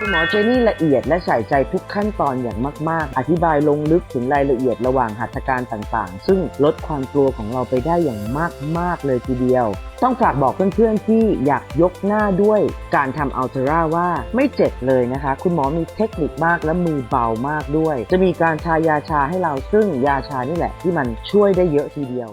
คุณหมอเจนี่ละเอียดและใส่ใจทุกขั้นตอนอย่างมาก ๆ อธิบายลงลึกถึงรายละเอียดระหว่างหัตถการต่างๆ ซึ่งลดความกลัวของเราไปได้อย่างมาก ๆ เลยทีเดียว ต้องฝากบอกเพื่อน ๆ ที่อยากยกหน้าด้วยการทำอัลเทราว่าไม่เจ็บเลยนะคะ คุณหมอมีเทคนิคมากและมือเบามากด้วย จะมีการทายาชาให้เราซึ่งยาชานี่แหละ ที่มันช่วยได้เยอะทีเดียว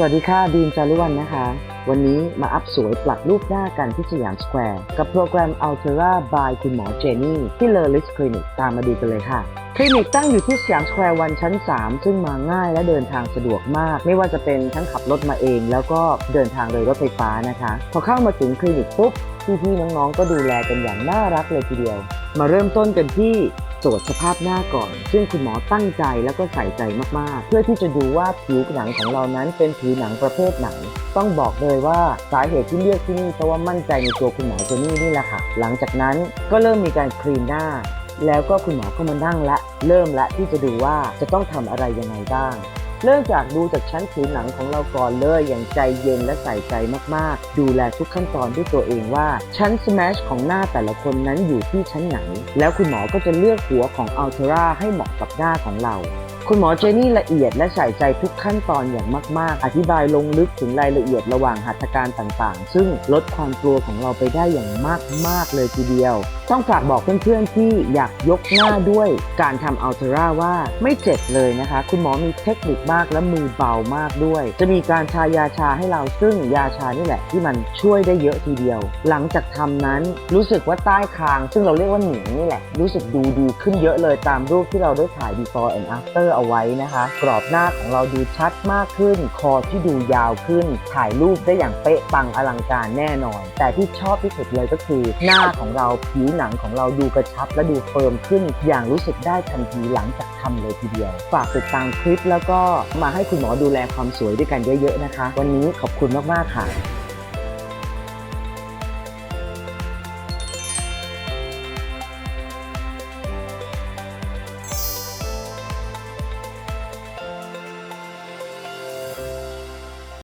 สวัสดีค่ะดีมจารุวันนะคะ วันนี้มาอัพสวยปรับรูปหน้ากันที่สยามสแควร์กับโปรแกรม Altera by คุณหมอเจนี่ที่เลอลิสคลินิกตามมาดูกันเลยค่ะคลินิกตั้งอยู่ที่สยามสแควร์วันชั้น 3 ซึ่งมาง่ายและเดินทางสะดวกมาก ไม่ว่าจะเป็นทั้งขับรถมาเอง แล้วก็เดินทางโดยรถไฟฟ้านะคะ พอเข้ามาถึงคลินิกปุ๊บพี่ๆน้องๆก็ดูแลกันอย่างน่ารักเลยทีเดียว มาเริ่มต้นกันที่ ตรวจสภาพหน้าก่อน ซึ่งคุณหมอตั้งใจแล้วก็ใส่ใจมาก ๆ เพื่อที่จะดูว่าผิวหนังของเรานั้นเป็นผิวหนังประเภทไหน ต้องบอกเลยว่าสาเหตุที่เลือกที่นี่เพราะว่ามั่นใจในตัวคุณหมอเจนี่นี่แหละค่ะ หลังจากนั้นก็เริ่มมีการคลีนหน้า แล้วก็คุณหมอก็มานั่งละ เริ่มละที่จะดูว่าจะต้องทำอะไรยังไงบ้าง เริ่มจากดูจากชั้นผิวหนังของเราก่อนเลยอย่างใจเย็นและใส่ใจมากๆ ดูแลทุกขั้นตอนด้วยตัวเองว่า ชั้น smash ของหน้าแต่ละคนนั้นอยู่ที่ชั้นไหน แล้วคุณหมอก็จะเลือกหัวของ Altera ให้เหมาะกับหน้าของเราคุณหมอเจนี่ละเอียดและใส่ใจทุกขั้นตอนอย่างมาก ๆ อธิบายลงลึกถึงรายละเอียดระหว่างหัตถการต่าง ๆ ซึ่งลดความกลัวของเราไปได้อย่างมาก ๆ เลยทีเดียว ต้องฝากบอกเพื่อนๆที่อยากยกหน้าด้วยการทำอัลเทราว่าไม่เจ็บเลยนะคะ คุณหมอมีเทคนิคมากและมือเบามากด้วย จะมีการทายาชาให้เราซึ่งยาชานี่แหละที่มันช่วยได้เยอะทีเดียว หลังจากทำนั้นรู้สึกว่าใต้คาง ซึ่งเราเรียกว่าหนิงนี่แหละ รู้สึกดูดีขึ้นเยอะเลยตามรูปที่เราได้ถ่าย before and after เอาไว้นะคะ กรอบหน้าของเราดูชัดมากขึ้น คอที่ดูยาวขึ้น ถ่ายรูปได้อย่างเป๊ะปังอลังการแน่นอน แต่ที่ชอบที่สุดเลยก็คือหน้าของเราผิวหนังของเราดูกระชับและดูเฟิร์มขึ้น อย่างรู้สึกได้ทันทีหลังจากทำเลยทีเดียว ฝากติดตามคลิปแล้วก็มาให้คุณหมอดูแลความสวยด้วยกันเยอะๆนะคะ วันนี้ขอบคุณมากๆค่ะ